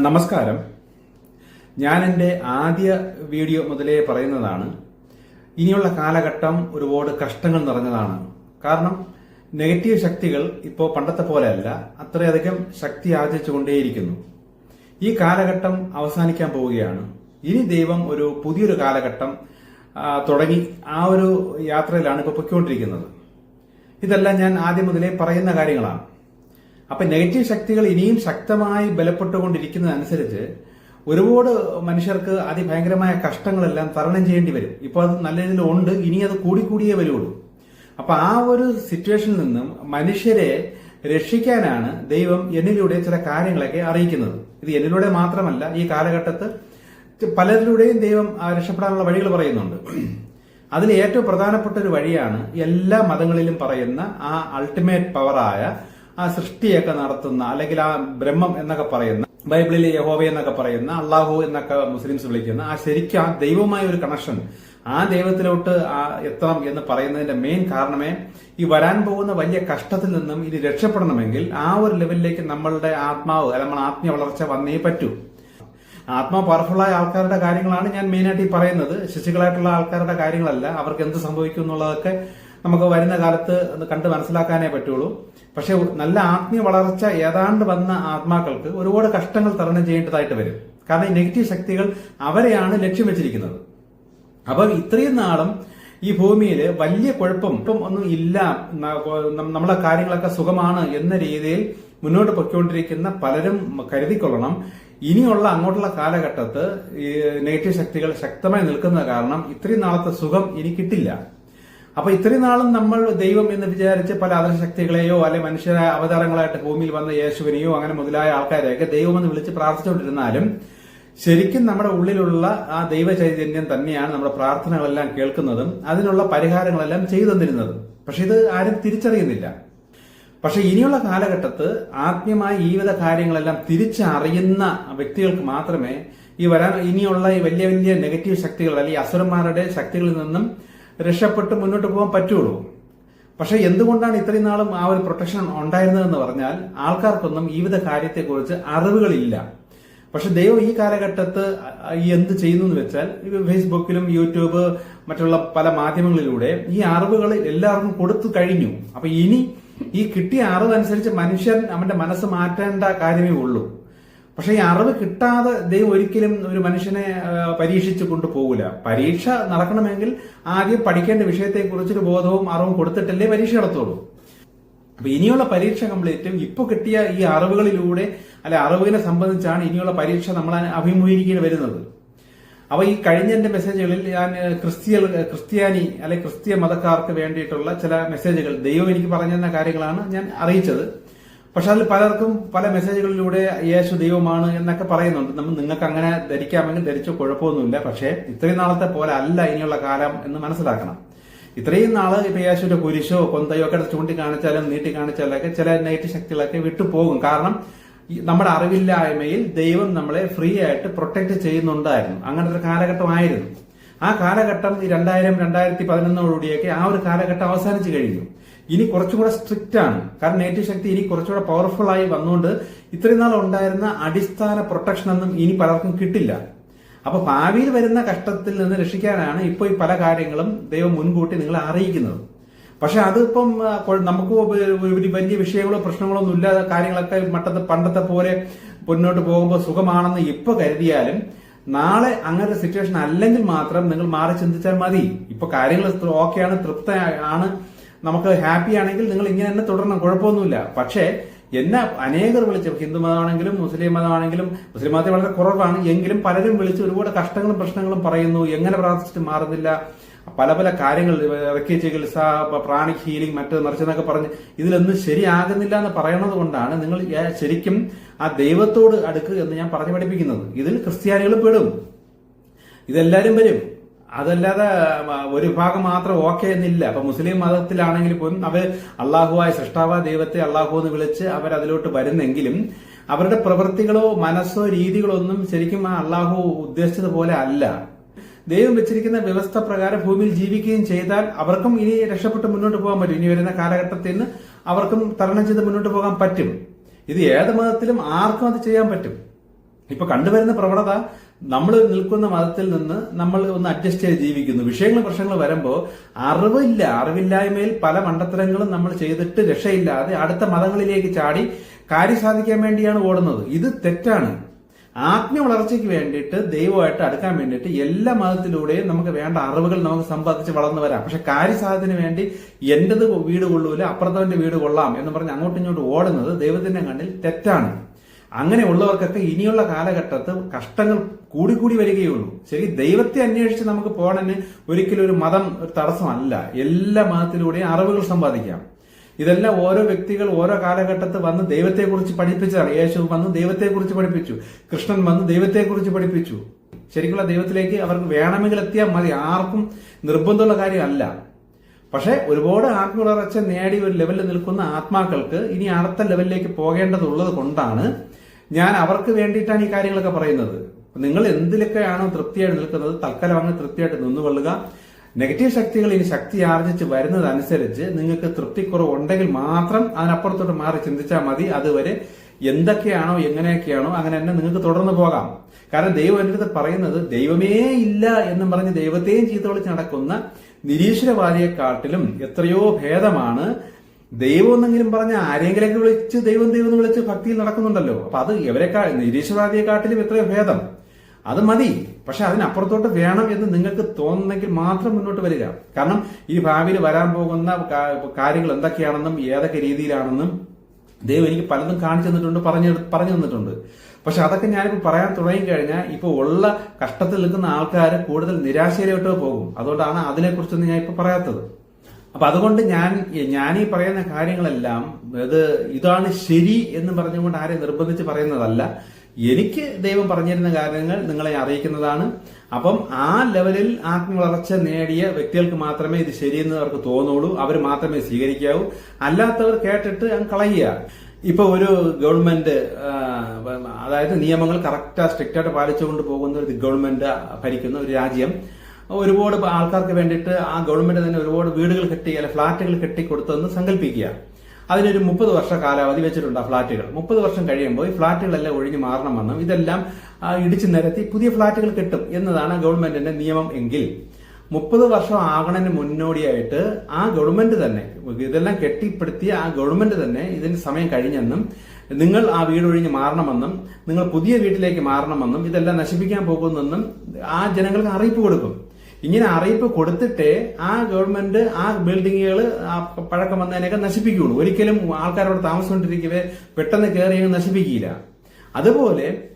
നമസ്കാരം. ഞാൻ എന്റെ ആദ്യ വീഡിയോ മുതലേ പറയുന്നതാണ്. ഇനിയുള്ള കാലഘട്ടം ഒരുപാട് കഷ്ടങ്ങൾ നിറഞ്ഞതാണ്. കാരണം നെഗറ്റീവ് ശക്തികൾ ഇപ്പോൾ പണ്ടത്തെ പോലെയല്ല അത്രയധികം ശക്തി ആർജിച്ചുകൊണ്ടേയിരിക്കുന്നു. ഈ കാലഘട്ടം അവസാനിക്കാൻ പോവുകയാണ്. ഇനി ദൈവം ഒരു പുതിയൊരു കാലഘട്ടം തുടങ്ങി ആ ഒരു യാത്രയിലാണ് ഇപ്പോൾ പൊയ്ക്കൊണ്ടിരിക്കുന്നത്. ഇതെല്ലാം ഞാൻ ആദ്യം മുതലേ പറയുന്ന കാര്യങ്ങളാണ്. അപ്പൊ നെഗറ്റീവ് ശക്തികൾ ഇനിയും ശക്തമായി ബലപ്പെട്ടുകൊണ്ടിരിക്കുന്നതനുസരിച്ച് ഒരുപാട് മനുഷ്യർക്ക് അതിഭയങ്കരമായ കഷ്ടങ്ങളെല്ലാം തരണം ചെയ്യേണ്ടി വരും. ഇപ്പൊ അത് നല്ല രീതിയിൽ ഉണ്ട്. ഇനി അത് കൂടിക്കൂടിയേ വരുള്ളൂ. അപ്പൊ ആ ഒരു സിറ്റുവേഷനിൽ നിന്നും മനുഷ്യരെ രക്ഷിക്കാനാണ് ദൈവം എന്നിലൂടെ ചില കാര്യങ്ങളൊക്കെ അറിയിക്കുന്നത്. ഇത് എന്നിലൂടെ മാത്രമല്ല ഈ കാലഘട്ടത്ത് പലരിലൂടെയും ദൈവം രക്ഷപ്പെടാനുള്ള വഴികൾ പറയുന്നുണ്ട്. അതിൽ ഏറ്റവും പ്രധാനപ്പെട്ട ഒരു വഴിയാണ് എല്ലാ മതങ്ങളിലും പറയുന്ന ആ അൾട്ടിമേറ്റ് പവറായ ആ സൃഷ്ടിയൊക്കെ നടത്തുന്ന അല്ലെങ്കിൽ ആ ബ്രഹ്മം എന്നൊക്കെ പറയുന്ന ബൈബിളിലെ യഹോവ എന്നൊക്കെ പറയുന്ന അള്ളാഹു എന്നൊക്കെ മുസ്ലിംസ് വിളിക്കുന്ന ആ ശരിക്കും ആ ദൈവമായ ഒരു കണക്ഷൻ ആ ദൈവത്തിലോട്ട് ആ എത്തണം എന്ന് പറയുന്നതിന്റെ മെയിൻ കാരണമേ ഈ വരാൻ പോകുന്ന വലിയ കഷ്ടത്തിൽ നിന്നും ഇനി രക്ഷപ്പെടണമെങ്കിൽ ആ ഒരു ലെവലിലേക്ക് നമ്മളുടെ ആത്മാവ് അല്ലെങ്കിൽ ആത്മീയ വളർച്ച വന്നേ പറ്റൂ. ആത്മാ പവർഫുള്ളായ ആൾക്കാരുടെ കാര്യങ്ങളാണ് ഞാൻ മെയിനായിട്ട് ഈ പറയുന്നത്. ശിശുക്കളായിട്ടുള്ള ആൾക്കാരുടെ കാര്യങ്ങളല്ല. അവർക്ക് എന്ത് സംഭവിക്കും എന്നുള്ളതൊക്കെ നമുക്ക് വരുന്ന കാലത്ത് കണ്ട് മനസ്സിലാക്കാനേ പറ്റുള്ളൂ. പക്ഷെ നല്ല ആത്മീയ വളർച്ച ഏതാണ്ട് വന്ന ആത്മാക്കൾക്ക് ഒരുപാട് കഷ്ടങ്ങൾ തരണം ചെയ്യേണ്ടതായിട്ട് വരും. കാരണം ഈ നെഗറ്റീവ് ശക്തികൾ അവരെയാണ് ലക്ഷ്യം വെച്ചിരിക്കുന്നത്. അപ്പം ഇത്രയും നാളും ഈ ഭൂമിയിൽ വലിയ കുഴപ്പം ഇപ്പം ഒന്നും ഇല്ല. നമ്മളെ കാര്യങ്ങളൊക്കെ സുഖമാണ് എന്ന രീതിയിൽ മുന്നോട്ട് പൊയ്ക്കൊണ്ടിരിക്കുന്ന പലരും കരുതിക്കൊള്ളണം. ഇനിയുള്ള അങ്ങോട്ടുള്ള കാലഘട്ടത്ത് ഈ നെഗറ്റീവ് ശക്തികൾ ശക്തമായി നിൽക്കുന്ന കാരണം ഇത്രയും നാളത്തെ സുഖം ഇനി കിട്ടില്ല. അപ്പൊ ഇത്രയും നാളും നമ്മൾ ദൈവം എന്ന് വിചാരിച്ച് പല അദർശക്തികളെയോ അല്ലെ മനുഷ്യ അവതാരങ്ങളായിട്ട് ഭൂമിയിൽ വന്ന യേശുവിനെയോ അങ്ങനെ മുതലായ ആൾക്കാരെയൊക്കെ ദൈവമെന്ന് വിളിച്ച് പ്രാർത്ഥിച്ചുകൊണ്ടിരുന്നാലും ശരിക്കും നമ്മുടെ ഉള്ളിലുള്ള ആ ദൈവ ചൈതന്യം തന്നെയാണ് നമ്മുടെ പ്രാർത്ഥനകളെല്ലാം കേൾക്കുന്നതും അതിനുള്ള പരിഹാരങ്ങളെല്ലാം ചെയ്തു തന്നിരുന്നതും പക്ഷെ ഇത് ആരും തിരിച്ചറിയുന്നില്ല. പക്ഷെ ഇനിയുള്ള കാലഘട്ടത്ത് ആത്മീയമായ വിധ കാര്യങ്ങളെല്ലാം തിരിച്ചറിയുന്ന വ്യക്തികൾക്ക് മാത്രമേ ഈ വരാൻ ഇനിയുള്ള ഈ വലിയ വലിയ നെഗറ്റീവ് ശക്തികൾ അല്ലെങ്കിൽ അസുരന്മാരുടെ ശക്തികളിൽ നിന്നും രക്ഷപ്പെട്ട് മുന്നോട്ട് പോകാൻ പറ്റുള്ളൂ. പക്ഷെ എന്തുകൊണ്ടാണ് ഇത്രയും നാളും ആ ഒരു പ്രൊട്ടക്ഷൻ ഉണ്ടായിരുന്നതെന്ന് പറഞ്ഞാൽ ആൾക്കാർക്കൊന്നും ജീവിത കാര്യത്തെക്കുറിച്ച് അറിവുകളില്ല. പക്ഷെ ദൈവം ഈ കാലഘട്ടത്ത് എന്ത് ചെയ്യുന്നു എന്ന് വെച്ചാൽ ഫേസ്ബുക്കിലും യൂട്യൂബ് മറ്റുള്ള പല മാധ്യമങ്ങളിലൂടെ ഈ അറിവുകൾ എല്ലാവർക്കും കൊടുത്തു കഴിഞ്ഞു. അപ്പൊ ഇനി ഈ കിട്ടിയ അറിവനുസരിച്ച് മനുഷ്യൻ അവന്റെ മനസ്സ് മാറ്റേണ്ട കാര്യമേ ഉള്ളൂ. പക്ഷെ ഈ അറിവ് കിട്ടാതെ ദൈവം ഒരിക്കലും ഒരു മനുഷ്യനെ പരീക്ഷിച്ചു കൊണ്ടുപോകില്ല പരീക്ഷ നടക്കണമെങ്കിൽ ആദ്യം പഠിക്കേണ്ട വിഷയത്തെക്കുറിച്ചൊരു ബോധവും അറിവും കൊടുത്തിട്ടല്ലേ പരീക്ഷ നടത്തുള്ളൂ. അപ്പൊ ഇനിയുള്ള പരീക്ഷ കംപ്ലീറ്റും ഇപ്പൊ കിട്ടിയ ഈ അറിവുകളിലൂടെ അല്ലെ അറിവിനെ സംബന്ധിച്ചാണ് ഇനിയുള്ള പരീക്ഷ നമ്മൾ അഭിമുഖീകരിക്കേണ്ടി വരുന്നത്. അപ്പൊ ഈ കഴിഞ്ഞ എന്റെ മെസ്സേജുകളിൽ ഞാൻ ക്രിസ്ത്യ ക്രിസ്ത്യാനി അല്ലെ ക്രിസ്തീയ മതക്കാർക്ക് വേണ്ടിയിട്ടുള്ള ചില മെസ്സേജുകൾ ദൈവം എനിക്ക് പറഞ്ഞു തന്ന കാര്യങ്ങളാണ് ഞാൻ അറിയിച്ചത്. പക്ഷെ അതിൽ പലർക്കും പല മെസ്സേജുകളിലൂടെ യേശു ദൈവമാണ് എന്നൊക്കെ പറയുന്നുണ്ട്. നമ്മൾ നിങ്ങൾക്ക് അങ്ങനെ ധരിക്കാമെങ്കിൽ ധരിച്ച കുഴപ്പമൊന്നുമില്ല. പക്ഷേ ഇത്രയും നാളത്തെ പോലെ അല്ല ഇനിയുള്ള കാലം എന്ന് മനസ്സിലാക്കണം. ഇത്രയും നാൾ ഇപ്പൊ യേശുവിന്റെ കുരിശോ കൊന്തയോ ഒക്കെ ചൂണ്ടിക്കാണിച്ചാലും നീട്ടി കാണിച്ചാലൊക്കെ ചില നൈറ്റ് ശക്തികളൊക്കെ വിട്ടുപോകും കാരണം നമ്മുടെ അറിവില്ലായ്മയിൽ ദൈവം നമ്മളെ ഫ്രീ ആയിട്ട് പ്രൊട്ടക്ട് ചെയ്യുന്നുണ്ടായിരുന്നു. അങ്ങനത്തെ ഒരു കാലഘട്ടമായിരുന്നു. ആ കാലഘട്ടം ഈ രണ്ടായിരം രണ്ടായിരത്തി പതിനൊന്നോടുകൂടിയൊക്കെ ആ ഒരു കാലഘട്ടം അവസാനിച്ചു കഴിഞ്ഞു. ഇനി കുറച്ചുകൂടെ സ്ട്രിക്റ്റ് ആണ്. കാരണം നേറ്റീവ് ശക്തി ഇനി കുറച്ചുകൂടെ പവർഫുൾ ആയി വന്നുകൊണ്ട് ഇത്രയും നാൾ ഉണ്ടായിരുന്ന അടിസ്ഥാന പ്രൊട്ടക്ഷൻ ഒന്നും ഇനി പലർക്കും കിട്ടില്ല. അപ്പൊ ഭാവിയിൽ വരുന്ന കഷ്ടത്തിൽ നിന്ന് രക്ഷിക്കാനാണ് ഇപ്പോൾ ഈ പല കാര്യങ്ങളും ദൈവം മുൻകൂട്ടി നിങ്ങളെ അറിയിക്കുന്നത്. പക്ഷെ അതിപ്പം നമുക്ക് വലിയ വിഷയങ്ങളോ പ്രശ്നങ്ങളോ ഒന്നും ഇല്ലാതെ കാര്യങ്ങളൊക്കെ മട്ടത്തെ പണ്ടത്തെ പോലെ മുന്നോട്ട് പോകുമ്പോൾ സുഖമാണെന്ന് ഇപ്പൊ കരുതിയാലും നാളെ അങ്ങനത്തെ സിറ്റുവേഷൻ അല്ലെങ്കിൽ മാത്രം നിങ്ങൾ മാറി ചിന്തിച്ചാൽ മതി. ഇപ്പൊ കാര്യങ്ങൾ ഓക്കെയാണ് തൃപ്ത ആണ് നമുക്ക് ഹാപ്പി ആണെങ്കിൽ നിങ്ങൾ ഇങ്ങനെ തന്നെ തുടരണം കുഴപ്പമൊന്നുമില്ല. പക്ഷേ എന്നെ അനേകർ വിളിച്ച് ഹിന്ദു മതമാണെങ്കിലും മുസ്ലിം മതമാണെങ്കിലും മുസ്ലിം മതത്തിൽ വളരെ കുറവാണ് എങ്കിലും പലരും വിളിച്ച് ഒരുപാട് കഷ്ടങ്ങളും പ്രശ്നങ്ങളും പറയുന്നു എങ്ങനെ പ്രാർത്ഥിച്ചിട്ട് മാറുന്നില്ല. പല പല കാര്യങ്ങൾ ഇറക്കിയ ചികിത്സ പ്രാണിക് ഹീലിംഗ് മറ്റു നിറച്ചെന്നൊക്കെ പറഞ്ഞ് ഇതിലൊന്നും ശരിയാകുന്നില്ല എന്ന് പറയുന്നത് കൊണ്ടാണ് നിങ്ങൾ ശരിക്കും ആ ദൈവത്തോട് അടുക്കുക എന്ന് ഞാൻ പറഞ്ഞു പഠിപ്പിക്കുന്നത്. ഇതിൽ ക്രിസ്ത്യാനികൾ പെടും. ഇതെല്ലാരും വരും. അതല്ലാതെ ഒരു ഭാഗം മാത്രം ഓക്കെ എന്നില്ല. അപ്പൊ മുസ്ലിം മതത്തിലാണെങ്കിൽ പോലും അവർ അള്ളാഹുവായ സൃഷ്ടാവ ദൈവത്തെ അള്ളാഹു എന്ന് വിളിച്ച് അവരതിലോട്ട് വരുന്നെങ്കിലും അവരുടെ പ്രവൃത്തികളോ മനസ്സോ രീതികളോ ഒന്നും ശരിക്കും ആ അള്ളാഹു ഉദ്ദേശിച്ചതുപോലെ അല്ല. ദൈവം വെച്ചിരിക്കുന്ന വ്യവസ്ഥ പ്രകാരം ഭൂമിയിൽ ജീവിക്കുകയും ചെയ്താൽ അവർക്കും ഇനി രക്ഷപ്പെട്ട് മുന്നോട്ട് പോകാൻ പറ്റും. ഇനി വരുന്ന കാലഘട്ടത്തിൽ നിന്ന് അവർക്കും തരണം ചെയ്ത് മുന്നോട്ട് പോകാൻ പറ്റും. ഇത് ഏത് മതത്തിലും ആർക്കും അത് ചെയ്യാൻ പറ്റും. ഇപ്പൊ കണ്ടുവരുന്ന പ്രവണത നമ്മൾ നിൽക്കുന്ന മതത്തിൽ നിന്ന് നമ്മൾ ഒന്ന് അഡ്ജസ്റ്റ് ചെയ്ത് ജീവിക്കുന്നു. വിഷയങ്ങൾ പ്രശ്നങ്ങൾ വരുമ്പോൾ അറിവില്ല. അറിവില്ലായ്മയിൽ പല മണ്ടത്തരങ്ങളും നമ്മൾ ചെയ്തിട്ട് രക്ഷയില്ലാതെ അടുത്ത മതങ്ങളിലേക്ക് ചാടി കാര്യം സാധിക്കാൻ വേണ്ടിയാണ് ഓടുന്നത്. ഇത് തെറ്റാണ്. ആത്മീയ വളർച്ചയ്ക്ക് വേണ്ടിയിട്ട് ദൈവമായിട്ട് അടുക്കാൻ വേണ്ടിയിട്ട് എല്ലാ മതത്തിലൂടെയും നമുക്ക് വേണ്ട അറിവുകൾ നമുക്ക് സമ്പാദിച്ച് വളർന്നു വരാം. പക്ഷെ കാര്യസാധനത്തിന് വേണ്ടി എന്റേത് വീട് കൊള്ളൂല അപ്പുറത്തവന്റെ വീട് കൊള്ളാം എന്ന് പറഞ്ഞ് അങ്ങോട്ടും ഇങ്ങോട്ടും ഓടുന്നത് ദൈവത്തിന്റെ കണ്ണിൽ തെറ്റാണ്. അങ്ങനെ ഉള്ളവർക്കൊക്കെ ഇനിയുള്ള കാലഘട്ടത്ത് കഷ്ടങ്ങൾ കൂടിക്കൂടി വരികയുള്ളൂ. ശരി ദൈവത്തെ അന്വേഷിച്ച് നമുക്ക് പോകണമെന്ന് ഒരിക്കലും ഒരു മതം ഒരു തടസ്സമല്ല. എല്ലാ മതത്തിലൂടെയും അറിവുകൾ സമ്പാദിക്കാം. ഇതെല്ലാം ഓരോ വ്യക്തികൾ ഓരോ കാലഘട്ടത്ത് വന്ന് ദൈവത്തെക്കുറിച്ച് പഠിപ്പിച്ചതാണ് യേശു വന്ന് ദൈവത്തെക്കുറിച്ച് പഠിപ്പിച്ചു. കൃഷ്ണൻ വന്ന് ദൈവത്തെക്കുറിച്ച് പഠിപ്പിച്ചു. ശരിക്കുള്ള ദൈവത്തിലേക്ക് അവർക്ക് വേണമെങ്കിൽ എത്തിയാൽ മതി. ആർക്കും നിർബന്ധമുള്ള കാര്യമല്ല. പക്ഷെ ഒരുപാട് ആത്മവളർച്ച നേടി ഒരു ലെവലിൽ നിൽക്കുന്ന ആത്മാക്കൾക്ക് ഇനി അടുത്ത ലെവലിലേക്ക് പോകേണ്ടതുള്ളത് കൊണ്ടാണ് ഞാൻ അവർക്ക് വേണ്ടിയിട്ടാണ് ഈ കാര്യങ്ങളൊക്കെ പറയുന്നത്. നിങ്ങൾ എന്തിലൊക്കെയാണോ തൃപ്തിയായിട്ട് നിൽക്കുന്നത് തൽക്കാലം അങ്ങനെ തൃപ്തിയായിട്ട് നിന്നുകൊള്ളുക. നെഗറ്റീവ് ശക്തികൾ ഇനി ശക്തി ആർജിച്ച് വരുന്നതനുസരിച്ച് നിങ്ങൾക്ക് തൃപ്തിക്കുറവ് ഉണ്ടെങ്കിൽ മാത്രം അതിനപ്പുറത്തോട്ട് മാറി ചിന്തിച്ചാൽ മതി. അതുവരെ എന്തൊക്കെയാണോ എങ്ങനെയൊക്കെയാണോ അങ്ങനെ തന്നെ നിങ്ങൾക്ക് തുടർന്ന് പോകാം. കാരണം ദൈവം എന്റെ അടുത്ത് പറയുന്നത് ദൈവമേ ഇല്ല എന്ന് പറഞ്ഞ് ദൈവത്തെയും ചീത്ത വിളിച്ച് നടക്കുന്ന നിരീശ്വരവാദിയെക്കാട്ടിലും എത്രയോ ഭേദമാണ് ദൈവം എന്നെങ്കിലും പറഞ്ഞ ആരെങ്കിലൊക്കെ വിളിച്ച് ദൈവം ദൈവം എന്ന് വിളിച്ച് ഭക്തിയിൽ നടക്കുന്നുണ്ടല്ലോ. അപ്പൊ അത് ഇവരെക്കാ നിരീശ്വരവാദിയെക്കാട്ടിലും എത്രയോ ഭേദം. അത് മതി. പക്ഷെ അതിനപ്പുറത്തോട്ട് വേണം എന്ന് നിങ്ങൾക്ക് തോന്നുന്നെങ്കിൽ മാത്രം മുന്നോട്ട് വരിക. കാരണം ഈ ഭാവിയിൽ വരാൻ പോകുന്ന കാര്യങ്ങൾ എന്തൊക്കെയാണെന്നും ഏതൊക്കെ രീതിയിലാണെന്നും ദൈവം എനിക്ക് പലതും കാണിച്ചു തന്നിട്ടുണ്ട് പറഞ്ഞു പറഞ്ഞു തന്നിട്ടുണ്ട്. പക്ഷെ അതൊക്കെ ഞാനിപ്പോൾ പറയാൻ തുടങ്ങി കഴിഞ്ഞാൽ ഇപ്പോൾ ഉള്ള കഷ്ടത്തിൽ നിൽക്കുന്ന ആൾക്കാർ കൂടുതൽ നിരാശയിലോട്ട് പോകും. അതുകൊണ്ടാണ് അതിനെക്കുറിച്ചൊന്നും ഞാൻ ഇപ്പോൾ പറയാത്തത്. അപ്പൊ അതുകൊണ്ട് ഞാൻ ഞാൻ ഈ പറയുന്ന കാര്യങ്ങളെല്ലാം ഇത് ഇതാണ് ശരി എന്ന് പറഞ്ഞുകൊണ്ട് ആരെ നിർബന്ധിച്ച് പറയുന്നതല്ല. എനിക്ക് ദൈവം പറഞ്ഞിരുന്ന കാര്യങ്ങൾ നിങ്ങളെ അറിയിക്കുന്നതാണ്. അപ്പം ആ ലെവലിൽ ആത്മവളർച്ച നേടിയ വ്യക്തികൾക്ക് മാത്രമേ ഇത് ശരിയെന്ന് അവർക്ക് തോന്നുള്ളൂ. അവർ മാത്രമേ സ്വീകരിക്കാവൂ. അല്ലാത്തവർ കേട്ടിട്ട് കളയുക. ഇപ്പൊ ഒരു ഗവൺമെന്റ് അതായത് നിയമങ്ങൾ കറക്റ്റാ സ്ട്രിക്റ്റായിട്ട് പാലിച്ചുകൊണ്ട് പോകുന്ന ഒരു ഗവൺമെന്റ് ഭരിക്കുന്ന ഒരു രാജ്യം ഒരുപാട് ആൾക്കാർക്ക് വേണ്ടിയിട്ട് ആ ഗവൺമെന്റ് തന്നെ ഒരുപാട് വീടുകൾ കെട്ടി അല്ലെ ഫ്ളാറ്റുകൾ കെട്ടി കൊടുത്തതെന്ന് സങ്കല്പിക്കുക. അതിനൊരു മുപ്പത് വർഷ കാലാവധി വെച്ചിട്ടുണ്ട് ആ ഫ്ളാറ്റുകൾ മുപ്പത് വർഷം കഴിയുമ്പോൾ ഈ ഫ്ളാറ്റുകളെല്ലാം ഒഴിഞ്ഞു മാറണമെന്നും ഇതെല്ലാം ഇടിച്ചു നിരത്തി പുതിയ ഫ്ളാറ്റുകൾ കിട്ടും എന്നതാണ് ഗവൺമെന്റിന്റെ നിയമം എങ്കിൽ. മുപ്പത് വർഷം ആകണതിന് മുന്നോടിയായിട്ട് ആ ഗവൺമെന്റ് തന്നെ ഇതെല്ലാം കെട്ടിപ്പെടുത്തിയ ആ ഗവൺമെന്റ് തന്നെ ഇതിന് സമയം കഴിഞ്ഞെന്നും നിങ്ങൾ ആ വീട് ഒഴിഞ്ഞ് മാറണമെന്നും നിങ്ങൾ പുതിയ വീട്ടിലേക്ക് മാറണമെന്നും ഇതെല്ലാം നശിപ്പിക്കാൻ പോകുന്നെന്നും ആ ജനങ്ങൾക്ക് അറിയിപ്പ് കൊടുക്കും. ഇങ്ങനെ അറിയിപ്പ് കൊടുത്തിട്ടേ ആ ഗവൺമെന്റ് ആ ബിൽഡിങ്ങുകൾ പഴക്കം വന്നതിനൊക്കെ നശിപ്പിക്കുകയുള്ളൂ. ഒരിക്കലും ആൾക്കാരോട് താമസിച്ചുകൊണ്ടിരിക്കവേ പെട്ടെന്ന് കയറി നശിപ്പിക്കില്ല അതുപോലെ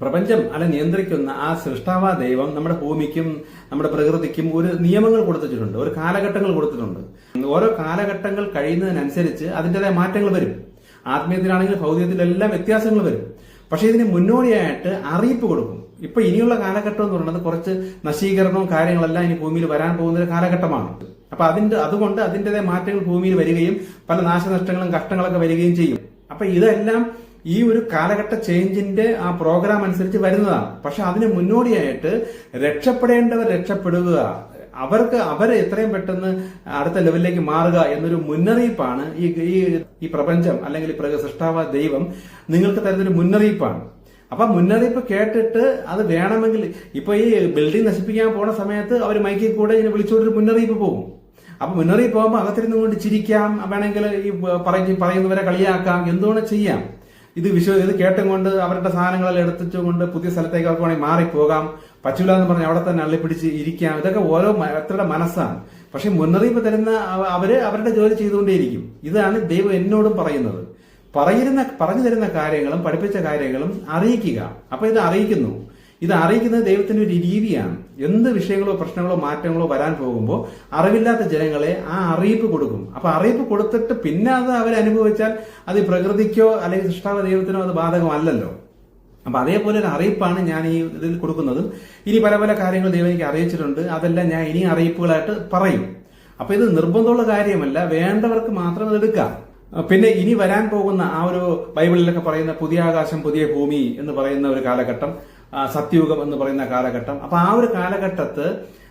പ്രപഞ്ചം അല്ല നിയന്ത്രിക്കുന്ന ആ സൃഷ്ടാവ ദൈവം നമ്മുടെ ഭൂമിക്കും നമ്മുടെ പ്രകൃതിക്കും ഒരു നിയമങ്ങൾ കൊടുത്തിട്ടുണ്ട്. ഒരു കാലഘട്ടങ്ങൾ കൊടുത്തിട്ടുണ്ട്. ഓരോ കാലഘട്ടങ്ങൾ കഴിയുന്നതിനനുസരിച്ച് അതിന്റെതായ മാറ്റങ്ങൾ വരും. ആത്മീയത്തിലാണെങ്കിലും ഭൗതികത്തിലെല്ലാം വ്യത്യാസങ്ങൾ വരും. പക്ഷേ ഇതിന് മുന്നോടിയായിട്ട് അറിയിപ്പ് കൊടുക്കും. ഇപ്പൊ ഇനിയുള്ള കാലഘട്ടം എന്ന് പറയുന്നത് കുറച്ച് നശീകരണവും കാര്യങ്ങളെല്ലാം ഇനി ഭൂമിയിൽ വരാൻ പോകുന്ന ഒരു കാലഘട്ടമാണ്. അപ്പൊ അതിന്റെ അതുകൊണ്ട് അതിന്റെതായ മാറ്റങ്ങൾ ഭൂമിയിൽ വരികയും പല നാശനഷ്ടങ്ങളും കഷ്ടങ്ങളൊക്കെ വരികയും ചെയ്യും. അപ്പൊ ഇതെല്ലാം ഈ ഒരു കാലഘട്ട ചേഞ്ചിന്റെ ആ പ്രോഗ്രാം അനുസരിച്ച് വരുന്നതാണ്. പക്ഷെ അതിന് മുന്നോടിയായിട്ട് രക്ഷപ്പെടേണ്ടവർ രക്ഷപ്പെടുക അവർക്ക് അവരെ എത്രയും പെട്ടെന്ന് അടുത്ത ലെവലിലേക്ക് മാറുക എന്നൊരു മുന്നറിയിപ്പാണ് ഈ ഈ പ്രപഞ്ചം അല്ലെങ്കിൽ സൃഷ്ടാവ ദൈവം നിങ്ങൾക്ക് തരുന്നൊരു മുന്നറിയിപ്പാണ്. അപ്പൊ മുന്നറിയിപ്പ് കേട്ടിട്ട് അത് വേണമെങ്കിൽ ഇപ്പൊ ഈ ബിൽഡിംഗ് നശിപ്പിക്കാൻ പോണ സമയത്ത് അവർ മൈക്കിൽ കൂടെ ഇങ്ങനെ വിളിച്ചുകൊണ്ടൊരു മുന്നറിയിപ്പ് പോകും. അപ്പൊ മുന്നറിയിപ്പ് പോകുമ്പോൾ അകത്തിരുന്ന് കൊണ്ട് ചിരിക്കാം വേണമെങ്കിൽ ഈ പറയുന്നവരെ കളിയാക്കാം എന്തുകൊണ്ട് ചെയ്യാം. ഇത് വിശ്വ ഇത് കേട്ടും കൊണ്ട് അവരുടെ സാധനങ്ങളെല്ലാം എടുത്തുകൊണ്ട് പുതിയ സ്ഥലത്തേക്ക് അവർക്ക് വേണമെങ്കിൽ മാറിപ്പോകാം. പറ്റൂല എന്ന് പറഞ്ഞ് അവിടെ തന്നെ അള്ളിപ്പിടിച്ച് ഇരിക്കാം. ഇതൊക്കെ ഓരോ എത്രയുടെ മനസ്സാണ്. പക്ഷെ മുന്നറിയിപ്പ് തരുന്ന അവ- അവർ അവരുടെ ജോലി ചെയ്തുകൊണ്ടേയിരിക്കും. ഇതാണ് ദൈവം എന്നോടും പറയുന്നത്. പറയുന്ന പറഞ്ഞു തരുന്ന കാര്യങ്ങളും പഠിപ്പിച്ച കാര്യങ്ങളും അറിയിക്കുക. അപ്പൊ ഇത് അറിയിക്കുന്നു. ഇത് അറിയിക്കുന്നത് ദൈവത്തിന്റെ ഒരു രീതിയാണ്. എന്ത് വിഷയങ്ങളോ പ്രശ്നങ്ങളോ മാറ്റങ്ങളോ വരാൻ പോകുമ്പോൾ അറിവില്ലാത്ത ജനങ്ങളെ ആ അറിയിപ്പ് കൊടുക്കും. അപ്പൊ അറിയിപ്പ് കൊടുത്തിട്ട് പിന്നെ അത് അവരനുഭവിച്ചാൽ അത് പ്രകൃതിക്കോ അല്ലെങ്കിൽ സൃഷ്ടാവ ദൈവത്തിനോ അത് ബാധകമല്ലല്ലോ. അപ്പൊ അതേപോലെ ഒരു അറിയിപ്പാണ് ഞാൻ ഈ ഇതിൽ കൊടുക്കുന്നത്. ഇനി പല പല കാര്യങ്ങൾ ദൈവം എനിക്ക് അറിയിച്ചിട്ടുണ്ട്. അതെല്ലാം ഞാൻ ഇനി അറിയിപ്പുകളായിട്ട് പറയും. അപ്പൊ ഇത് നിർബന്ധമുള്ള കാര്യമല്ല. വേണ്ടവർക്ക് മാത്രം അത് എടുക്കാം. പിന്നെ ഇനി വരാൻ പോകുന്ന ആ ഒരു ബൈബിളിലൊക്കെ പറയുന്ന പുതിയ ആകാശം പുതിയ ഭൂമി എന്ന് പറയുന്ന ഒരു കാലഘട്ടം സത്യയുഗം എന്ന് പറയുന്ന കാലഘട്ടം. അപ്പൊ ആ ഒരു കാലഘട്ടത്ത്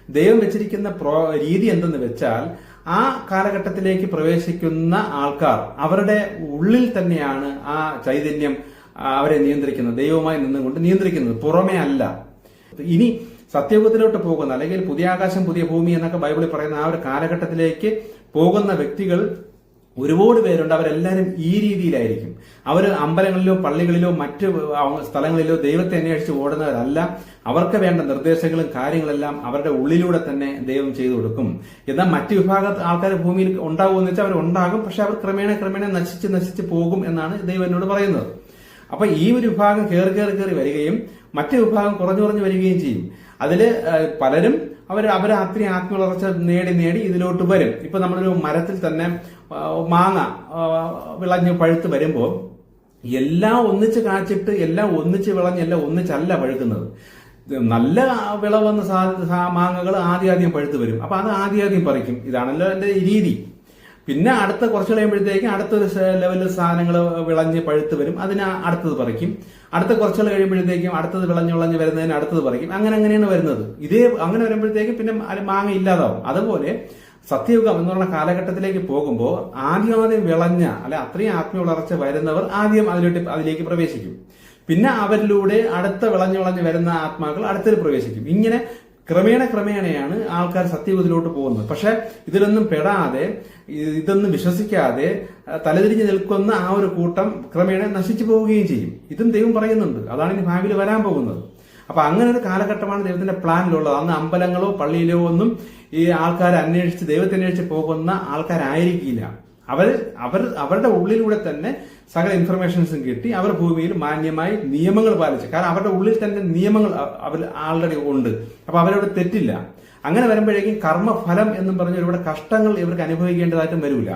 ദൈവം വെച്ചിരിക്കുന്ന രീതി എന്തെന്ന് വെച്ചാൽ ആ കാലഘട്ടത്തിലേക്ക് പ്രവേശിക്കുന്ന ആൾക്കാർ അവരുടെ ഉള്ളിൽ തന്നെയാണ് ആ ചൈതന്യം അവരെ നിയന്ത്രിക്കുന്നത് ദൈവമായി നിന്നുകൊണ്ട് നിയന്ത്രിക്കുന്നത്. പുറമേ അല്ല. ഇനി സത്യയുഗത്തിലോട്ട് പോകുന്ന അല്ലെങ്കിൽ പുതിയ ആകാശം പുതിയ ഭൂമി എന്നൊക്കെ ബൈബിളിൽ പറയുന്ന ആ ഒരു കാലഘട്ടത്തിലേക്ക് പോകുന്ന വ്യക്തികൾ ഒരുപാട് പേരുണ്ട്. അവരെല്ലാവരും ഈ രീതിയിലായിരിക്കും. അവർ അമ്പലങ്ങളിലോ പള്ളികളിലോ മറ്റ് സ്ഥലങ്ങളിലോ ദൈവത്തെ അന്വേഷിച്ച് ഓടുന്നവരല്ല. അവർക്ക് വേണ്ട നിർദ്ദേശങ്ങളും കാര്യങ്ങളെല്ലാം അവരുടെ ഉള്ളിലൂടെ തന്നെ ദൈവം ചെയ്തു കൊടുക്കും. എന്നാൽ മറ്റ് വിഭാഗ ആൾക്കാർ ഭൂമിയിൽ ഉണ്ടാകുമെന്ന് വെച്ചാൽ അവർ ഉണ്ടാകും. പക്ഷെ അവർ ക്രമേണ ക്രമേണ നശിച്ച് നശിച്ച് പോകും എന്നാണ് ദൈവം എന്നോട് പറയുന്നത്. അപ്പൊ ഈ ഒരു വിഭാഗം കയറി കയറി കയറി വരികയും മറ്റു വിഭാഗം കുറഞ്ഞു കുറഞ്ഞു വരികയും ചെയ്യും. അതിൽ പലരും അവർ അവർ അത്രയും ആത്മവളർച്ച നേടി നേടി ഇതിലോട്ട് വരും. ഇപ്പൊ നമ്മളൊരു മരത്തിൽ തന്നെ മാങ്ങ വിളഞ്ഞ് പഴുത്ത് വരുമ്പോൾ എല്ലാം ഒന്നിച്ച് കാച്ചിട്ട് എല്ലാം ഒന്നിച്ച് വിളഞ്ഞ് എല്ലാം ഒന്നിച്ചല്ല പഴുക്കുന്നത്. നല്ല വിളവെന്ന മാങ്ങകൾ ആദ്യം ആദ്യം പഴുത്ത് വരും. അപ്പൊ അത് ആദ്യം ആദ്യം പറിക്കും. ഇതാണല്ലോ എന്റെ രീതി. പിന്നെ അടുത്ത കുറച്ച് കഴിയുമ്പോഴത്തേക്കും അടുത്തൊരു ലെവലിൽ സാധനങ്ങൾ വിളഞ്ഞ് പഴുത്ത് വരും. അതിന് അടുത്തത് പറിക്കും. അടുത്ത കുറച്ചു കഴിയുമ്പോഴത്തേക്കും അടുത്തത് വിളഞ്ഞ് വിളഞ്ഞ് വരുന്നതിന് അടുത്തത് പറിക്കും. അങ്ങനെ അങ്ങനെയാണ് വരുന്നത്. ഇതേ അങ്ങനെ വരുമ്പോഴത്തേക്കും പിന്നെ മാങ്ങ ഇല്ലാതാവും. അതുപോലെ സത്യയുഗം എന്നുള്ള കാലഘട്ടത്തിലേക്ക് പോകുമ്പോൾ ആദ്യം ആദ്യം വിളഞ്ഞ അല്ലെ അത്രയും ആത്മീയ വളർച്ച വരുന്നവർ ആദ്യം അതിലോട്ട് അതിലേക്ക് പ്രവേശിക്കും. പിന്നെ അവരിലൂടെ അടുത്ത വിളഞ്ഞു വിളഞ്ഞ് വരുന്ന ആത്മാക്കൾ അടുത്തതിൽ പ്രവേശിക്കും. ഇങ്ങനെ ക്രമേണ ക്രമേണയാണ് ആൾക്കാർ സത്യയുഗത്തിലോട്ട് പോകുന്നത്. പക്ഷെ ഇതിലൊന്നും പെടാതെ ഇതൊന്നും വിശ്വസിക്കാതെ തലതിരിഞ്ഞ് നിൽക്കുന്ന ആ ഒരു കൂട്ടം ക്രമേണ നശിച്ചു പോവുകയും ചെയ്യും. ഇതും ദൈവം പറയുന്നുണ്ട്. അതാണ് ഇനി ഭാവിയിൽ വരാൻ പോകുന്നത്. അപ്പൊ അങ്ങനെ ഒരു കാലഘട്ടമാണ് ദൈവത്തിന്റെ പ്ലാനിലുള്ളത്. അന്ന് അമ്പലങ്ങളോ പള്ളിയിലോ ഒന്നും ഈ ആൾക്കാരെ അന്വേഷിച്ച് ദൈവത്തെ അന്വേഷിച്ച് പോകുന്ന ആൾക്കാരായിരിക്കില്ല. അവർ അവർ അവരുടെ ഉള്ളിലൂടെ തന്നെ സകല ഇൻഫർമേഷൻസും കിട്ടി അവർ ഭൂമിയിൽ മാന്യമായി നിയമങ്ങൾ പാലിച്ചു. കാരണം അവരുടെ ഉള്ളിൽ തന്നെ നിയമങ്ങൾ അവർ ആൾറെഡി ഉണ്ട്. അപ്പൊ അവരവിടെ തെറ്റില്ല. അങ്ങനെ വരുമ്പോഴേക്കും കർമ്മഫലം എന്നും പറഞ്ഞ ഒരുപാട് കഷ്ടങ്ങൾ ഇവർക്ക് അനുഭവിക്കേണ്ടതായിട്ടും വരില്ല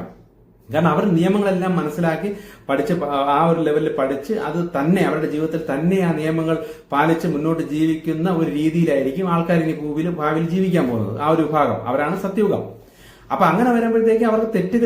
കാരണം അവർ നിയമങ്ങളെല്ലാം മനസ്സിലാക്കി പഠിച്ച് ആ ഒരു ലെവലിൽ പഠിച്ച് അത് തന്നെ അവരുടെ ജീവിതത്തിൽ തന്നെ ആ നിയമങ്ങൾ പാലിച്ച് മുന്നോട്ട് ജീവിക്കുന്ന ഒരു രീതിയിലായിരിക്കും ആൾക്കാർ ഇനി ഭൂമിയിൽ ഭാവിയിൽ ജീവിക്കാൻ പോകുന്നത്. ആ ഒരു വിഭാഗം. അവരാണ് സത്യയുഗം അപ്പൊ അങ്ങനെ വരുമ്പോഴത്തേക്ക് അവർക്ക് തെറ്റ്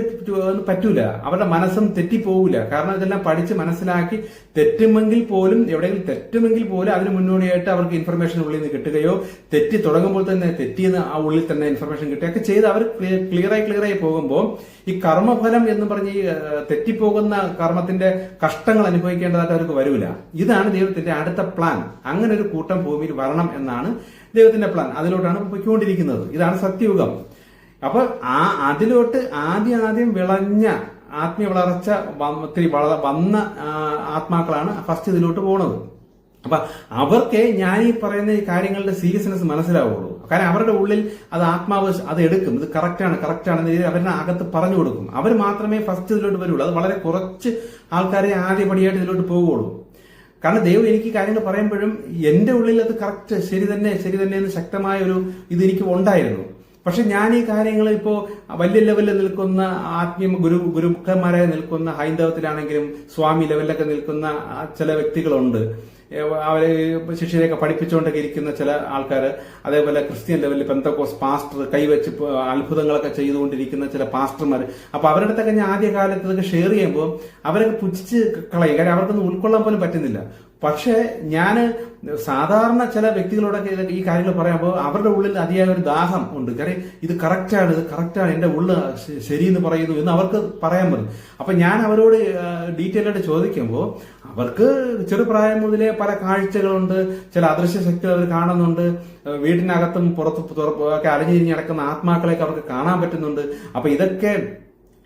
പറ്റൂല. അവരുടെ മനസ്സും തെറ്റിപ്പോവില്ല കാരണം ഇതെല്ലാം പഠിച്ച് മനസ്സിലാക്കി തെറ്റുമെങ്കിൽ പോലും എവിടെയെങ്കിലും തെറ്റുമെങ്കിൽ പോലും അതിന് മുന്നോടിയായിട്ട് അവർക്ക് ഇൻഫർമേഷൻ ഉള്ളിൽ നിന്ന് കിട്ടുകയോ തെറ്റി തുടങ്ങുമ്പോൾ തന്നെ തെറ്റിയെന്ന് ആ ഉള്ളിൽ തന്നെ ഇൻഫർമേഷൻ കിട്ടുകയൊക്കെ ചെയ്ത് അവർ ക്ലിയറായി ക്ലിയറായി പോകുമ്പോൾ ഈ കർമ്മഫലം എന്ന് പറഞ്ഞ് ഈ തെറ്റിപ്പോകുന്ന കർമ്മത്തിന്റെ കഷ്ടങ്ങൾ അനുഭവിക്കേണ്ടതായിട്ട് അവർക്ക് വരൂല. ഇതാണ് ദൈവത്തിന്റെ അടുത്ത പ്ലാൻ അങ്ങനെ ഒരു കൂട്ടം ഭൂമിയിൽ വരണം എന്നാണ് ദൈവത്തിന്റെ പ്ലാൻ അതിലോട്ടാണ് പൊയ്ക്കൊണ്ടിരിക്കുന്നത്. ഇതാണ് സത്യയുഗം അപ്പൊ ആ അതിലോട്ട് ആദ്യം ആദ്യം വിളഞ്ഞ ആത്മീയ വളർച്ച ഒത്തിരി വള- വന്ന ആത്മാക്കളാണ് ഫസ്റ്റ് ഇതിലോട്ട് പോണത്. അപ്പൊ അവർക്ക് ഞാൻ ഈ പറയുന്ന ഈ കാര്യങ്ങളുടെ സീരിയസ്നെസ് മനസ്സിലാവുള്ളൂ. കാരണം അവരുടെ ഉള്ളിൽ അത് ആത്മാവ് അത് എടുക്കും. ഇത് കറക്റ്റാണ് കറക്റ്റാണ് എന്ന് രീതിയിൽ അവരുടെ അകത്ത് പറഞ്ഞു കൊടുക്കും. അവർ മാത്രമേ ഫസ്റ്റ് ഇതിലോട്ട് വരുള്ളൂ. അത് വളരെ കുറച്ച് ആൾക്കാരെ ആദ്യപടിയായിട്ട് ഇതിലോട്ട് പോകുള്ളൂ കാരണം ദൈവം എനിക്ക് കാര്യങ്ങൾ പറയുമ്പോഴും എന്റെ ഉള്ളിൽ അത് കറക്റ്റ് ശരി തന്നെ ശരി തന്നെ എന്ന് ശക്തമായ ഒരു ഇത് എനിക്ക് ഉണ്ടായിരുന്നു. പക്ഷെ ഞാൻ ഈ കാര്യങ്ങൾ ഇപ്പോൾ വലിയ ലെവലിൽ നിൽക്കുന്ന ആത്മീയ ഗുരു ഗുരുക്കന്മാരായി നിൽക്കുന്ന ഹൈന്ദവത്തിലാണെങ്കിലും സ്വാമി ലെവലിലൊക്കെ നിൽക്കുന്ന ചില വ്യക്തികളുണ്ട്. അവരെ ശിഷ്യരെയൊക്കെ പഠിപ്പിച്ചുകൊണ്ടൊക്കെ ഇരിക്കുന്ന ചില ആൾക്കാർ അതേപോലെ ക്രിസ്ത്യൻ ലെവലിൽ പെന്തക്കോസ് പാസ്റ്റർ കൈവച്ച് അത്ഭുതങ്ങളൊക്കെ ചെയ്തുകൊണ്ടിരിക്കുന്ന ചില പാസ്റ്റർമാർ അപ്പൊ അവരുടെ അടുത്തൊക്കെ ഞാൻ ആദ്യ കാലത്ത് ഷെയർ ചെയ്യുമ്പോൾ അവരൊക്കെ പുച്ഛിച്ച് കളയും. കാര്യം അവർക്കൊന്നും ഉൾക്കൊള്ളാൻ പോലും പറ്റുന്നില്ല. പക്ഷേ ഞാൻ സാധാരണ ചില വ്യക്തികളോടൊക്കെ ഈ കാര്യങ്ങൾ പറയുമ്പോൾ അവരുടെ ഉള്ളിൽ അതിയായ ഒരു ദാഹം ഉണ്ട്. കാര്യം ഇത് കറക്റ്റാണ് ഇത് കറക്റ്റാണ് എന്റെ ഉള്ള് ശരിയെന്ന് പറയുന്നു എന്ന് അവർക്ക് പറയാൻ പറ്റും. അപ്പൊ ഞാൻ അവരോട് ഡീറ്റെയിൽ ആയിട്ട് ചോദിക്കുമ്പോൾ അവർക്ക് ചെറുപ്രായം മുതലേ പല കാഴ്ചകളുണ്ട് ചില അദൃശ്യ ശക്തികൾ അവർ കാണുന്നുണ്ട് വീട്ടിനകത്തും പുറത്ത് ഒക്കെ അലഞ്ഞിരിഞ്ഞ് നടക്കുന്ന ആത്മാക്കളെയൊക്കെ അവർക്ക് കാണാൻ പറ്റുന്നുണ്ട്. അപ്പൊ ഇതൊക്കെ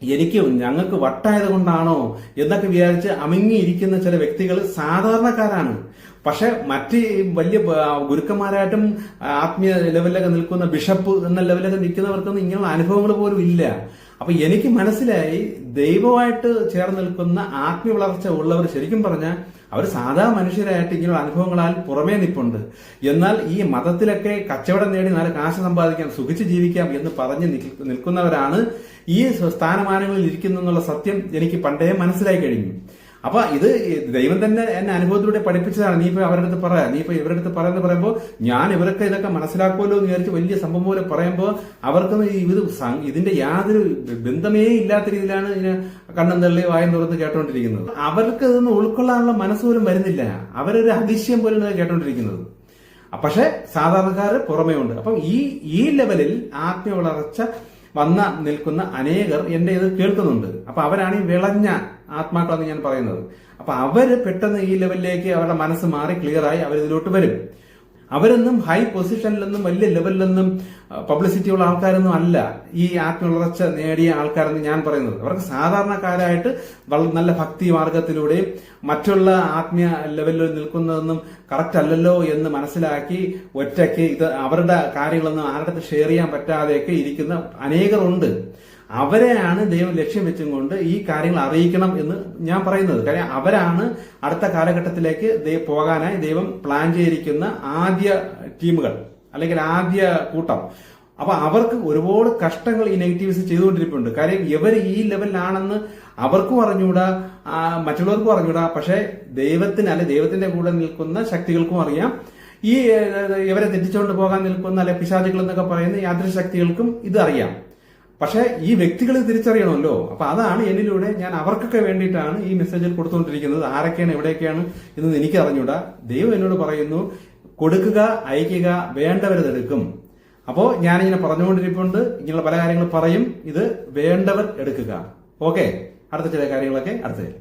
എനിക്ക് ഞങ്ങൾക്ക് വട്ടായത് കൊണ്ടാണോ എന്നൊക്കെ വിചാരിച്ച് അമിങ്ങിയിരിക്കുന്ന ചില വ്യക്തികൾ സാധാരണക്കാരാണ്. പക്ഷെ മറ്റ് വലിയ ഗുരുക്കന്മാരായിട്ടും ആത്മീയ ലെവലിലൊക്കെ നിൽക്കുന്ന ബിഷപ്പ് എന്ന ലെവലിലൊക്കെ നിൽക്കുന്നവർക്കൊന്നും ഇങ്ങനെയുള്ള അനുഭവങ്ങൾ പോലും ഇല്ല. അപ്പൊ എനിക്ക് മനസ്സിലായി ദൈവമായിട്ട് ചേർന്ന് നിൽക്കുന്ന ആത്മീയ വളർച്ച ഉള്ളവർ ശരിക്കും പറഞ്ഞാൽ അവർ സാധാ മനുഷ്യരായിട്ട് ഇങ്ങനെയുള്ള അനുഭവങ്ങളാൽ പുറമേ നിൽപ്പുണ്ട് എന്നാൽ ഈ മതത്തിലൊക്കെ കച്ചവടം നേടി നല്ല കാശ് സമ്പാദിക്കാം സുഖിച്ച് ജീവിക്കാം എന്ന് പറഞ്ഞ് നിൽക്കുന്നവരാണ് ഈ സ്ഥാനമാനങ്ങളിൽ ഇരിക്കുന്നു എന്നുള്ള സത്യം എനിക്ക് പണ്ടേ മനസ്സിലായി കഴിഞ്ഞു. അപ്പൊ ഇത് ദൈവം തന്നെ എന്നെ അനുഭവത്തിലൂടെ പഠിപ്പിച്ചതാണ്. നീ ഇപ്പൊ അവരുടെ അടുത്ത് പറ. നീ ഇപ്പൊ ഇവരുടെ അടുത്ത് പറയുന്നത് പറയുമ്പോൾ ഞാൻ ഇവരൊക്കെ ഇതൊക്കെ മനസ്സിലാക്കുമല്ലോ എന്ന് വിചാരിച്ച് വലിയ സംഭവം പോലെ പറയുമ്പോൾ അവർക്ക് ഇത് ഇതിന്റെ യാതൊരു ബന്ധമേ ഇല്ലാത്ത രീതിയിലാണ് ഇതിനെ കണ്ണും തള്ളി വായം തുറന്ന് കേട്ടോണ്ടിരിക്കുന്നത്. അവർക്ക് ഇതൊന്നും ഉൾക്കൊള്ളാനുള്ള മനസ്സ് പോലും വരുന്നില്ല. അവരൊരു അതിശയം പോലും കേട്ടോണ്ടിരിക്കുന്നത്. പക്ഷെ സാധാരണക്കാർ പുറമേ ഉണ്ട്. അപ്പം ഈ ഈ ലെവലിൽ ആത്മീയ വളർച്ച വന്ന നിൽക്കുന്ന അനേകർ എന്റെ ഇത് കേൾക്കുന്നുണ്ട്. അപ്പൊ അവരാണ് ഈ വിളഞ്ഞ ആത്മാക്കളെന്ന് ഞാൻ പറയുന്നത്. അപ്പൊ അവർ പെട്ടെന്ന് ഈ ലെവലിലേക്ക് അവരുടെ മനസ്സ് മാറി ക്ലിയറായി അവരിതിലോട്ട് വരും. അവരൊന്നും ഹൈ പൊസിഷനിലൊന്നും വലിയ ലെവലിലൊന്നും പബ്ലിസിറ്റി ഉള്ള ആൾക്കാരൊന്നും അല്ല ഈ ആത്മവളർച്ച നേടിയ ആൾക്കാരെന്ന് ഞാൻ പറയുന്നത്. അവർക്ക് സാധാരണക്കാരായിട്ട് വളരെ നല്ല ഭക്തി മാർഗത്തിലൂടെയും മറ്റുള്ള ആത്മീയ ലെവലിൽ നിൽക്കുന്നതൊന്നും കറക്റ്റ് അല്ലല്ലോ എന്ന് മനസ്സിലാക്കി ഒറ്റയ്ക്ക് ഇത് അവരുടെ കാര്യങ്ങളൊന്നും ആരുടെ ഷെയർ ചെയ്യാൻ പറ്റാതെയൊക്കെ ഇരിക്കുന്ന അനേകരുണ്ട് അവരെയാണ് ദൈവം ലക്ഷ്യം വെച്ചും കൊണ്ട് ഈ കാര്യങ്ങൾ അറിയിക്കണം എന്ന് ഞാൻ പറയുന്നത്. കാര്യം അവരാണ് അടുത്ത കാലഘട്ടത്തിലേക്ക് പോകാനായി ദൈവം പ്ലാൻ ചെയ്തിരിക്കുന്ന ആദ്യ ടീമുകൾ അല്ലെങ്കിൽ ആദ്യ കൂട്ടം. അപ്പൊ അവർക്ക് ഒരുപാട് കഷ്ടങ്ങൾ ഈ നെഗറ്റീവ്സ് ചെയ്തുകൊണ്ടിരിപ്പുണ്ട്. കാര്യം ഇവർ ഈ ലെവലിലാണെന്ന് അവർക്കും അറിഞ്ഞൂടാ ആ, മറ്റുള്ളവർക്കും അറിഞ്ഞൂടാ പക്ഷെ ദൈവത്തിന് അല്ലെ ദൈവത്തിന്റെ കൂടെ നിൽക്കുന്ന ശക്തികൾക്കും അറിയാം. ഈ ഇവരെ തെറ്റിച്ചുകൊണ്ട് പോകാൻ നിൽക്കുന്ന അല്ലെ പിശാചുകൾ എന്നൊക്കെ പറയുന്ന യാതൊരു ശക്തികൾക്കും ഇത് അറിയാം. പക്ഷെ ഈ വ്യക്തികൾ തിരിച്ചറിയണമല്ലോ. അപ്പൊ അതാണ് എന്നിലൂടെ ഞാൻ അവർക്കൊക്കെ വേണ്ടിയിട്ടാണ് ഈ മെസ്സേജിൽ കൊടുത്തുകൊണ്ടിരിക്കുന്നത്. ആരൊക്കെയാണ് എവിടെയൊക്കെയാണ് എന്ന് എനിക്ക് അറിഞ്ഞൂടാ. ദൈവം എന്നോട് പറയുന്നു കൊടുക്കുക അയക്കുക വേണ്ടവരതെടുക്കും അപ്പോ ഞാനിങ്ങനെ പറഞ്ഞുകൊണ്ടിരിപ്പുണ്ട്. ഇങ്ങനെയുള്ള പല കാര്യങ്ങൾ പറയും. ഇത് വേണ്ടവർ എടുക്കുക. ഓക്കെ? അടുത്ത ചില കാര്യങ്ങളൊക്കെ അടുത്തതിൽ